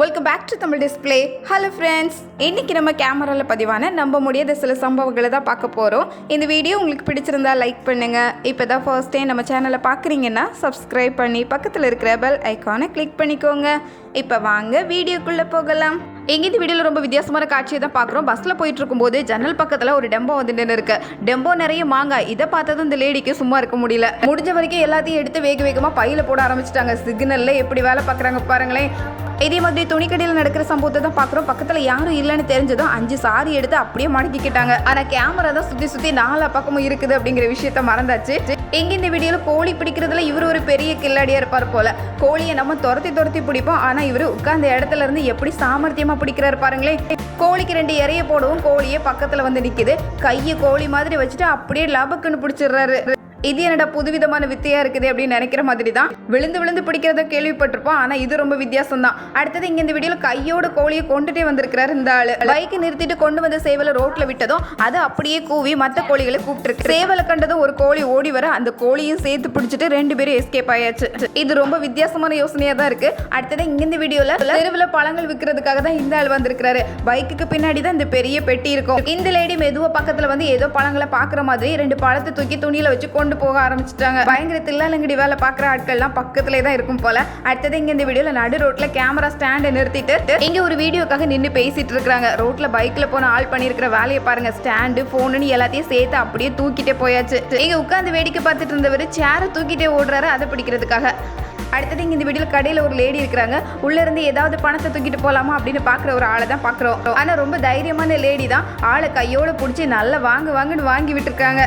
Welcome back to Tamil display hello friends இன்றைக்கி நம்ம கேமராவில் பதிவான நம்ப முடியாத சில சம்பவங்களை தான் பார்க்க போகிறோம் இந்த வீடியோ உங்களுக்கு பிடிச்சிருந்தா லைக் பண்ணுங்கள் இப்போ தான் ஃபர்ஸ்ட் டைம் நம்ம சேனலை பார்க்குறீங்கன்னா சப்ஸ்கிரைப் பண்ணி பக்கத்தில் இருக்கிற பெல் ஐக்கானை கிளிக் பண்ணிக்கோங்க. இப்போ வாங்க வீடியோக்குள்ளே போகலாம். எங்க வீடியோவில் ரொம்ப வித்தியாசமான காட்சியை தான் பார்க்குறோம். பஸ்ஸில் போயிட்டு இருக்கும்போது ஜன்னல் பக்கத்தில் ஒரு டெம்போ வந்து நின்று இருக்கு டெம்போ நிறைய மாங்காய். இதை பார்த்ததும் இந்த லேடிக்கு சும்மா இருக்க முடியல. முடிஞ்ச வரைக்கும் எல்லாத்தையும் எடுத்து வேக வேகமாக பையில போட ஆரம்பிச்சிட்டாங்க. சிக்னலில் எப்படி வேலை பார்க்குறாங்க பாருங்களேன். இதே மாதிரி துணிக்கடையில் நடக்கிற சம்பவத்தை தான் பார்க்குறோம். பக்கத்தில் யாரும் இல்லைன்னு தெரிஞ்சதும் அஞ்சு சாரி எடுத்து அப்படியே மடக்கிக்கிட்டாங்க. ஆனால் கேமரா தான் சுற்றி சுற்றி நாலா பக்கமும் இருக்குது அப்படிங்கிற விஷயத்த மறந்தாச்சு. எங்கே இந்த வீடியோவில் கோழி பிடிக்கிறதுல இவர் ஒரு பெரிய கில்லாடியாக இருப்பார் போல். கோழியை நம்ம துரத்தி துரத்தி பிடிப்போம். ஆனால் இவர் உட்கார்ந்த இடத்துல இருந்து எப்படி சாமர்த்தியமாக பிடிக்கிறாரு பாருங்களேன். கோழிக்கு ரெண்டு இறைய போடவும். கோழியே பக்கத்தில் வந்து நிற்குது கையை கோழி மாதிரி வச்சுட்டு அப்படியே லபக்குன்னு பிடிச்சிடுறாரு. இது என்னடா புதுவிதமான வித்தையா இருக்குது அப்படின்னு நினைக்கிற மாதிரி தான் விழுந்து விழுந்து பிடிக்கிறத கேள்விப்பட்டிருப்போம். ஆனா இது ரொம்ப வித்தியாசம் தான் அடுத்தது இங்க இந்த வீடியோல கையோட கோழியை கொண்டுட்டே வந்திருக்கிறார் இந்த ஆளு. பைக்கை நிறுத்திட்டு கொண்டு வந்த சேவலை ரோட்ல விட்டதும் அது அப்படியே கூவி மற்ற கோழிகளை கூப்பிட்டுருக்கு. சேவலை கண்டதும் ஒரு கோழி ஓடி வர அந்த கோழியும் சேர்த்து பிடிச்சிட்டு ரெண்டு பேரும் எஸ்கேப் ஆயாச்சு. இது ரொம்ப வித்தியாசமான யோசனையா தான் இருக்கு. அடுத்தது இங்க இந்த வீடியோல தெருவில் பழங்கள் விற்கிறதுக்காக தான் இந்த ஆள் வந்திருக்கிறாரு. பைக்குக்கு பின்னாடி தான் இந்த பெரிய பெட்டி இருக்கும். இந்த லேடி மெதுவா பக்கத்துல வந்து ஏதோ பழங்களை பாக்குற மாதிரி ரெண்டு பழத்தை தூக்கி துணியில வச்சு கொண்டு போக ஆரம்பிச்சிட்டாங்க. பயங்கர தில்லாலங்கடி வேலை பார்க்குற ஆட்கள்லாம் பக்கத்துலேயே தான் இருக்கும் போல. அடுத்தது இங்க இந்த வீடியோல நடு ரோட்ல கேமரா ஸ்டாண்டை நிறுத்திட்டு இங்க ஒரு வீடியோக்காக நின்று பேசிட்டு இருக்காங்க ரோட்ல பைக்ல போன ஆள் பண்ணியிருக்கிற வேலையை பாருங்க. ஸ்டாண்டு ஃபோனுன்னு எல்லாத்தையும் சேர்த்து அப்படியே தூக்கிட்டே போயாச்சு. இங்க உட்காந்து வேடிக்கை பார்த்துட்டு இருந்தவர் சேரை தூக்கிட்டே ஓடுறாரு. அதை பிடிக்கிறதுக்காக. அடுத்தது இங்க இந்த வீடியோல கடையில் ஒரு லேடி இருக்கிறாங்க. உள்ள இருந்து ஏதாவது பணத்தை தூக்கிட்டு போகலாமா அப்படின்னு பாக்குற ஒரு ஆளை தான் பாக்குறோம் ஆனா ரொம்ப தைரியமான லேடி தான். ஆளை கையோட பிடிச்சி நல்லா வாங்க வாங்கன்னு வாங்கி விட்டுருக்காங்க.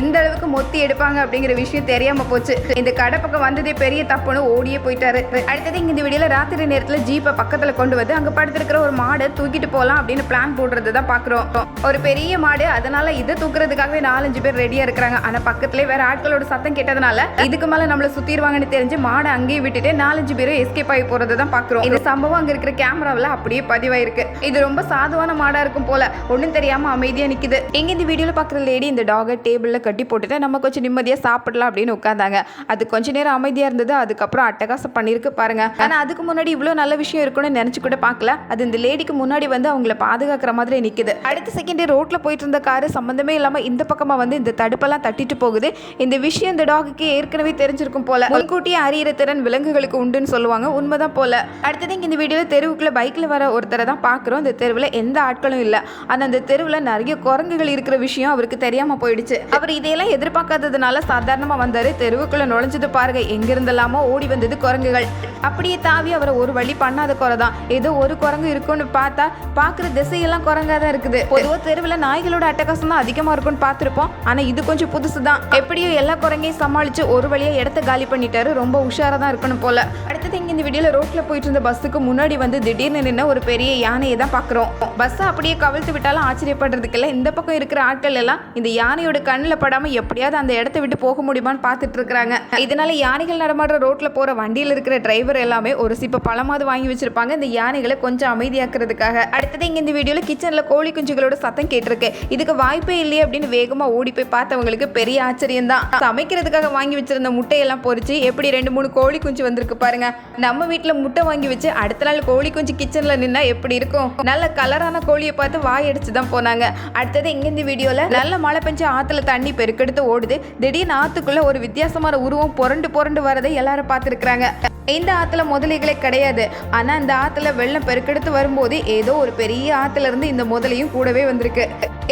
எந்த அளவுக்கு மொத்தி எடுப்பாங்க அப்படிங்கிற விஷயம் தெரியாம போச்சு. இந்த கடை பக்கம் வந்ததே பெரிய தப்புன்னு ஓடியே போயிட்டாரு. அடுத்தது இங்க இந்த வீடியோல ராத்திரி நேரத்துல ஜீப்பை பக்கத்துல கொண்டு வந்து அங்க படுத்திருக்கிற ஒரு மாடை தூக்கிட்டு போகலாம் அப்படின்னு பிளான் போடுறது தான் பாக்குறோம் ஒரு பெரிய மாடு அதனால இதை தூக்குறதுக்காகவே நாலஞ்சு பேர் ரெடியா இருக்கிறாங்க. ஆனா பக்கத்துலயே வேற ஆட்களோட சத்தம் கேட்டதுனால இதுக்கு மேல நம்மள சுத்திடுவாங்கன்னு தெரிஞ்சு மாடை அங்கேயே விட்டுட்டு நாலஞ்சு பேரும் எஸ்கேப் ஆகி போறதை தான் பாக்குறோம். இந்த சம்பவம் அங்க இருக்கிற கேமராவில் அப்படியே பதிவாயிருக்கு. இது ரொம்ப சாதுவான மாடா இருக்கும் போல. ஒன்றும் தெரியாம அமைதியா நிக்குது. எங்க இந்த வீடியோல பாக்குற லேடி இந்த டாகை டேபிள்ல கட்டி போட்டுட்டு நம்ம கொஞ்சம் நிம்மதியா சாப்பிடலாம் அப்படின்னு உட்காந்தாங்க அது கொஞ்ச நேரம் அமைதியா இருந்தது. அதுக்கப்புறம் அட்டகாசம் பண்ணிருக்கு பாருங்க. ஆனா அதுக்கு முன்னாடி இவ்வளவு நல்ல விஷயம் இருக்கும்னு நினைச்சு கூட பார்க்கல அது இந்த லேடிக்கு முன்னாடி வந்து அவங்கள பாதுகாக்கிற மாதிரி நிக்குது. அடுத்த செகண்டே ரோட்ல போயிட்டு இருந்த காரு சம்பந்தமே இல்லாம இந்த பக்கமா வந்து இந்த தடுப்பெல்லாம் தட்டிட்டு போகுது. இந்த விஷயம் இந்த டாகுக்கு ஏற்கனவே தெரிஞ்சிருக்கும் போல. முன்கூட்டியே அறியிற திறன் விலங்குகளுக்கு உண்டுன்னு சொல்லுவாங்க. உண்மைதான் போல. அடுத்தது இங்கே இந்த வீடியோ தெருவுக்குள்ளே பைக்கில் வர ஒருத்தரை தான் பார்க்குறோம். இந்த தெருவில் எந்த ஆட்களும் இல்லை. ஆனால் அந்த தெருவில் நிறைய குரங்குகள் இருக்கிற விஷயம் அவருக்கு தெரியாமல் போயிடுச்சு. அவர் இதையெல்லாம் எதிர்பார்க்காததுனால சாதாரணமாக வந்தார். தெருவுக்குள்ளே நுழைஞ்சது பாருங்க. எங்கிருந்தெல்லாமோ ஓடி வந்தது குரங்குகள். அப்படியே தாவி அவரை ஒரு வழி பண்ணாத குறை தான். ஏதோ ஒரு குரங்கு இருக்கும்னு பார்த்தா பார்க்குற திசையெல்லாம் குரங்காக தான் இருக்குது. பொதுவாக தெருவில் நாய்களோட அட்டகாசம் தான் அதிகமாக இருக்கும்னு பார்த்துருப்போம். ஆனால் இது கொஞ்சம் புதுசு தான் எப்படியோ எல்லா குரங்கையும் சமாளித்து ஒரு வழியாக இடத்த காலி பண்ணிட்டாரு. ரொம்ப உஷாராக தான் இருக்கணும் போல. அடுத்தது இங்க இந்த வீடியோல ரோட்ல போயிட்டு இருந்த பஸ்ஸுக்கு முன்னாடி வந்து திடீர்னு நின்று ஒரு பெரிய யானையை தான் பாக்குறோம் பஸ் அப்படியே கவிழ்த்து விட்டாலும் ஆச்சரியப்படுறதுக்கு இந்த பக்கம் இருக்கிற ஆட்கள் எல்லாம் இந்த யானையோட கண்ணில் படாம எப்படியாவது அந்த இடத்த விட்டு போக முடியுமான்னு பார்த்துட்டு இருக்காங்க இதனால யானைகள் நடமாடுற ரோட்ல போற வண்டியில் இருக்கிற டிரைவர் எல்லாமே ஒரு சிப்ப பழமாவது வாங்கி வச்சிருப்பாங்க. இந்த யானைகளை கொஞ்சம் அமைதியாக்குறதுக்காக. அடுத்தது இங்க இந்த வீடியோல கிச்சன்ல கோழி குஞ்சுகளோட சத்தம் கேட்டிருக்கு. இதுக்கு வாய்ப்பே இல்லையே அப்படின்னு வேகமா ஓடி போய் பார்த்தவங்களுக்கு பெரிய ஆச்சரியம் தான் சமைக்கிறதுக்காக வாங்கி வச்சிருந்த முட்டையெல்லாம் பொறிச்சு எப்படி ரெண்டு மூணு கோழி குஞ்சு வந்திருக்கு பாருங்க. நம்ம வீட்டில் முட்டை வாங்கி வச்சு அடுத்த நாள் கோழி குஞ்சு கிச்சன்ல நின்னா எப்படி இருக்கும்? நல்ல கலரான கோழியை பார்த்து வாய் அடிச்சு தான் போனாங்க. அடுத்தது இங்கேருந்து வீடியோவில் வீடியோல நல்ல மழை பெஞ்சு ஆற்றுல தண்ணி பெருக்கெடுத்து ஓடுது. திடீர்னு ஆற்றுக்குள்ள ஒரு வித்தியாசமான உருவம் புரண்டு புரண்டு வரதை எல்லாரும் பார்த்துருக்குறாங்க. இந்த ஆற்றுல முதலைகளே கிடையாது. ஆனா இந்த ஆற்றுல வெள்ளம் பெருக்கெடுத்து வரும்போது ஏதோ ஒரு பெரிய ஆற்றுல இருந்து இந்த முதலையும் கூடவே வந்திருக்கு.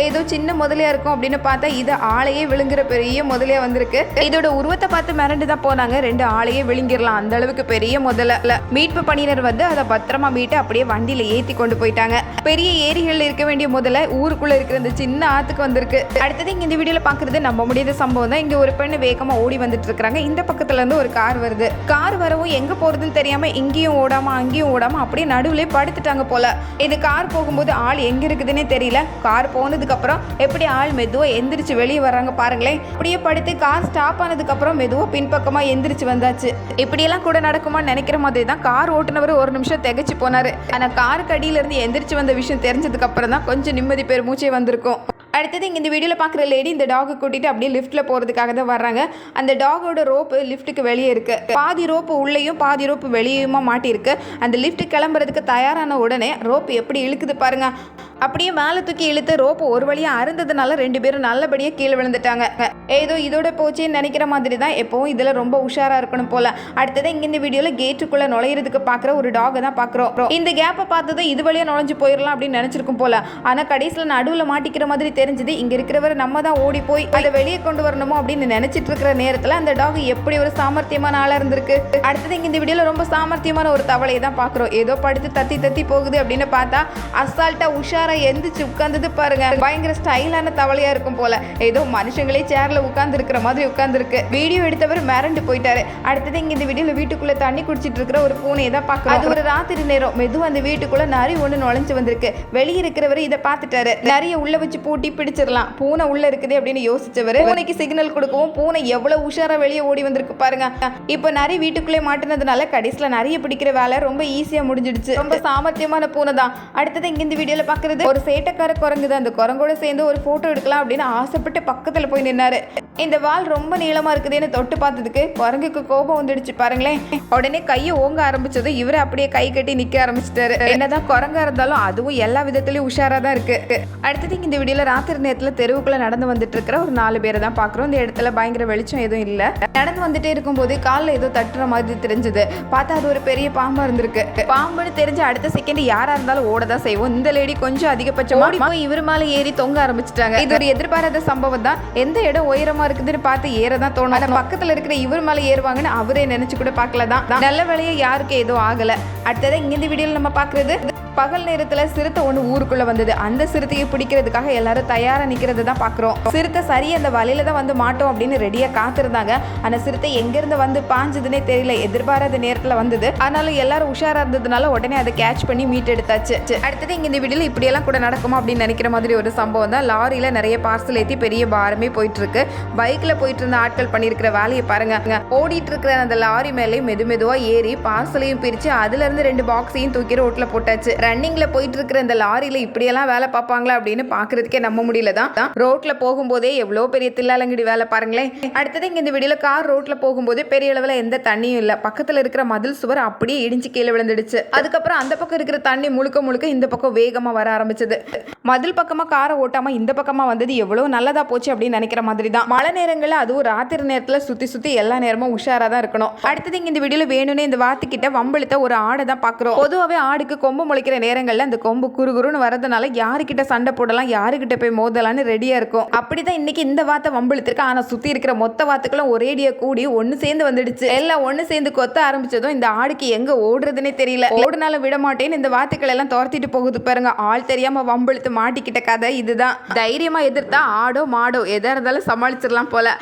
ஏதோ சின்ன முதலையா இருக்கும் அப்படின்னு பார்த்தா இது ஆளையே விழுங்குற பெரிய முதலையா வந்திருக்கு. இதோட உருவத்தை பார்த்து மிரண்டு தான் போனாங்க. ரெண்டு ஆளையே விழுங்கிடலாம். அந்த அளவுக்கு பெரிய முதல்ல மீட்பு பணியினர் வந்து அதை பத்திரமா மீட்டு அப்படியே வண்டியில ஏத்தி கொண்டு போயிட்டாங்க. பெரிய ஏரிகள் இருக்க வேண்டிய முதல்ல ஊருக்குள்ள இருக்கிற இந்த சின்ன ஆத்துக்கு வந்திருக்கு. அடுத்தது இங்க இந்த வீடியோல பாக்குறது நம்ப முடியாத சம்பவம் தான். இங்க ஒரு பெண்ணு வேகமா ஓடி வந்துட்டு இருக்காங்க இந்த பக்கத்துல இருந்து ஒரு கார் வருது. கார் வரவும் எங்க போறதுன்னு தெரியாம இங்கேயும் ஓடாம அங்கேயும் ஓடாம அப்படியே நடுவுலயே படுத்துட்டாங்க போல. இது கார் போகும்போது ஆள் எங்க இருக்குதுன்னே தெரியல. கார் போனது அப்புறம் எப்படி ஆள் மெதுவாக எந்திரிச்சு வெளியே வராங்க பாருங்களேன். அப்படியே படுத்து கார் ஸ்டாப் ஆனதுக்கப்புறம் மெதுவாக பின்பக்கமாக எந்திரிச்சு வந்தாச்சு. இப்படியெல்லாம் கூட நடக்குமான்னு நினைக்கிற மாதிரி தான் கார் ஓட்டுனவர் ஒரு நிமிஷம் திகைச்சு போனார். ஆனால் கார் கடியிலேருந்து எந்திரிச்சு வந்த விஷயம் தெரிஞ்சதுக்கப்புறம் தான் கொஞ்சம் நிம்மதி பேர் மூச்சே வந்திருக்கும். அடுத்தது இங்கே இந்த வீடியோவில் பார்க்குற லேடி இந்த டாகை கூட்டிட்டு அப்படியே லிஃப்ட்டில் போகிறதுக்காக தான் வர்றாங்க. அந்த டாகோட ரோப்பு லிஃப்ட்டுக்கு வெளியே இருக்குது பாதி ரோப்பு உள்ளேயும் பாதி ரோப்பு வெளியுமா மாட்டியிருக்கு. அந்த லிஃப்ட் கிளம்புறதுக்கு தயாரான உடனே ரோப்பு எப்படி இழுக்குது பாருங்கள் அப்படியே மேலே தூக்கி இழுத்து ரோப்பு ஒரு வழியாக அருந்ததுனால ரெண்டு பேரும் நல்லபடியாக கீழே விழுந்துட்டாங்க. ஏதோ இதோட போச்சேன்னு நினைக்கிற மாதிரி தான் எப்போவும் இதில் ரொம்ப உஷாராக இருக்கணும் போல. அடுத்தது இங்கே இந்த வீடியோவில் கேட்டுக்குள்ளே நுழையிறதுக்கு பார்க்குற ஒரு டாகை தான் பார்க்குறோம் இந்த கேப்பை பார்த்ததும் இது வழியாக நுழைஞ்சு போயிடலாம் அப்படின்னு நினச்சிருக்கும் போல. ஆனால் கடைசியில் நடுவில் மாட்டிக்கிற மாதிரி தெரிஞ்சது இங்கே இருக்கிறவர் நம்ம தான் ஓடி போய் அதை வெளியே கொண்டு வரணுமோ அப்படின்னு நினச்சிட்டு இருக்கிற நேரத்தில் அந்த டாக் எப்படி ஒரு சாமர்த்தியமான ஆளாக இருந்திருக்கு. அடுத்தது இங்கே இந்த வீடியோவில் ரொம்ப சாமர்த்தியமான ஒரு தவளையை தான் பார்க்குறோம் ஏதோ படுத்து தத்தி தத்தி போகுது அப்படின்னு பார்த்தா அசால்ட்டா உஷார் எந்திரிச்சு உட்கார்ந்தது பாருங்க. பயங்கர ஸ்டைலான தவளையா இருக்கும் போல. ஏதோ மனுஷங்களே சேர்ல உட்கார்ந்து இருக்கிற மாதிரி உட்கார்ந்துருக்கு. வீடியோ எடுத்தவர் மிரண்டு போயிட்டாரு. அடுத்தது இங்க இந்த வீடியோல வீட்டுக்குள்ள தண்ணி குடிச்சிட்டு இருக்கிற ஒரு பூனையை தான் பார்க்கலாம். அது ஒரு ராத்திரி நேரம். மெதுவா அந்த வீட்டுக்குள்ள நரி ஒன்று நுழைஞ்சு வந்திருக்கு. வெளியே இருக்கிறவர் இதை பார்த்துட்டாரு. நிறைய உள்ள வச்சு பூட்டி பிடிச்சிடலாம். பூனை உள்ள இருக்குது அப்படின்னு யோசிச்சவர். பூனைக்கு சிக்னல் கொடுக்கவும் பூனை எவ்வளவு உஷாரா வெளியே ஓடி வந்திருக்கு பாருங்க. இப்போ நரி வீட்டுக்குள்ளே மாட்டினதுனால கடைசியில் நிறைய பிடிக்கிற வேலை ரொம்ப ஈஸியா முடிஞ்சிடுச்சு. ரொம்ப சாமர்த்தியமான பூனை தான் அடுத்தது இங்க இந்த வீடியோல பாக்குறது ஒரு சேட்டைக்கார குரங்கு தான் அந்த குரங்கோட சேர்ந்து ஒரு போட்டோ எடுக்கலாம் அப்படின்னு ஆசைப்பட்டு பக்கத்துல போய் நின்னாரு. இந்த வால் ரொம்ப நீளமா இருக்குதுன்னு தொட்டு பார்த்ததுக்கு குரங்குக்கு கோபம் வந்துடுச்சு பாருங்களேன். உடனே கையை ஓங்க ஆரம்பிச்சது இவரே அப்படியே கை கட்டி நிக்க ஆரம்பிச்சிட்டாரு. என்னதான் குரங்கா இருந்தாலும் அதுவும் எல்லா விதத்துலயும் உஷாரா தான் இருக்கு. அடுத்தது இந்த வீடியோல ராத்திரி நேரத்துல தெருவுக்குள்ள நடந்து வந்துட்டு இருக்கிற ஒரு நாலு பேரை தான் பாக்குறோம் இந்த இடத்துல பயங்கர வெளிச்சம் எதுவும் இல்ல. நடந்து வந்துட்டே இருக்கும்போது காலில் ஏதோ தட்டுற மாதிரி தெரிஞ்சது. பார்த்தா அது ஒரு பெரிய பாம்பா இருந்திருக்கு. பாம்புன்னு தெரிஞ்ச அடுத்த செகண்ட் யாரா இருந்தாலும் ஓட தான் செய்வோம். இந்த லேடி கொஞ்சம் அதிகபட்சமா ஓடி போய் இவர் மேல ஏறி தொங்க ஆரம்பிச்சிட்டாங்க. இது ஒரு எதிர்பாராத சம்பவம் தான். எந்த இடம் உயரமா இருக்குதுன்னு பார்த்து ஏற தான் தோணும். ஆனா பக்கத்துல இருக்கிற இவர் மேல ஏறுவாங்கன்னு அவரே நினைச்சு கூட பார்க்கல தான் நல்ல வேலையை யாருக்கு எதுவும் ஆகல. அடுத்தது இங்க இந்த வீடியோல நம்ம பாக்குறது பகல் நேரத்துல சிறுத்தை ஒன்று ஊருக்குள்ள வந்தது. அந்த சிறுத்தையை பிடிக்கிறதுக்காக எல்லாரும் தயாரா நிக்கிறது தான் பாக்குறோம். சிறுத்தை சரி அந்த வலையில தான் வந்து மாட்டோம் அப்படின்னு ரெடியா காத்திருந்தாங்க. ஆனா சிறுத்தை எங்கேருந்து வந்து பாஞ்சதுன்னே தெரியல. எதிர்பாராத நேரத்துல வந்தது. ஆனாலும் எல்லாரும் உஷாரா இருந்ததுனால உடனே அதை கேட்ச் பண்ணி மீட் எடுத்தாச்சு. அடுத்தது இங்க இந்த வீடியோல இப்படி எல்லாம் கூட நடக்குமா அப்படின்னு நினைக்கிற மாதிரி ஒரு சம்பவம் தான். லாரியில நிறைய பார்சல் ஏத்தி பெரிய பாரமே போயிட்டு இருக்கு பைக்ல போயிட்டு இருந்த ஆட்கள் பண்ணியிருக்கிற வேலையை பாருங்க. ஓடிட்டு இருக்கிற அந்த லாரி மேலே மெது மெதுவா ஏறி பார்சலையும் பிரிச்சு அதுல இருந்து ரெண்டு பாக்ஸையும் தூக்கி ரோட்ல போட்டாச்சு. ரன்னிங்ல போயிட்டு இருக்கிற இந்த லாரியில இப்படியெல்லாம் வேலை பார்ப்பாங்களா அப்படின்னு பாக்குறதுக்கே நம்ப முடியல தான் ரோட்ல போகும்போதே எவ்வளோ பெரிய தில்லாலங்கடி வேலை பாருங்களேன். அடுத்தது இங்க இந்த வீடியோல கார் ரோட்ல போகும்போது பெரிய அளவில் எந்த தண்ணியும் இல்லை. பக்கத்துல இருக்கிற மதில் சுவர் அப்படியே இடிஞ்சு கீழே விழுந்துடுச்சு. அதுக்கப்புறம் அந்த பக்கம் இருக்கிற தண்ணி முழுக்க முழுக்க இந்த பக்கம் வேகமா வர ஆரம்பிச்சது. மதில் பக்கமா காரை ஓட்டாம இந்த பக்கமா வந்தது எவ்வளவு நல்லதா போச்சு அப்படின்னு நினைக்கிற மாதிரி தான் மழை நேரங்களில் அதுவும் ராத்திரி நேரத்துல சுத்தி சுத்தி எல்லா நேரமும் உஷாரா தான் இருக்கணும். அடுத்தது இங்க இந்த வீடியோல வேணும்னே இந்த வாத்துக்கிட்ட வம்பெழுத்த ஒரு ஆடை தான் பாக்குறோம். பொதுவாகவே ஆடுக்கு கொம்பு முளைக்கிற நேரங்களில் அந்த கொம்பு குறுகுறுன்னு வரதுனால யாருக்கிட்ட சண்டை போடலாம் யாருக்கிட்ட போய் மோதலான்னு ரெடியாக இருக்கும். அப்படிதான் இன்னைக்கு இந்த வாத்தை வம்பெழுத்திருக்கா. ஆனால் சுற்றி இருக்கிற மொத்த வார்த்தைகளும் ஒரேடியாக கூடி ஒன்று சேர்ந்து வந்துடுச்சு. எல்லாம் ஒன்று சேர்ந்து கொத்த ஆரம்பிச்சதும் இந்த ஆடுக்கு எங்கே ஓடுறதுன்னே தெரியல. ஓடுனாலும் விட மாட்டேன்னு இந்த வார்த்தைகள் எல்லாம் துரத்திட்டு போகுது பாருங்க. ஆள் தெரியாமல் வம்பெழுத்து மாட்டிக்கிட்ட கதை இதுதான். தைரியமாக எதிர்த்தா ஆடோ மாடோ எதாக இருந்தாலும் சமாளிச்சிடலாம் போல.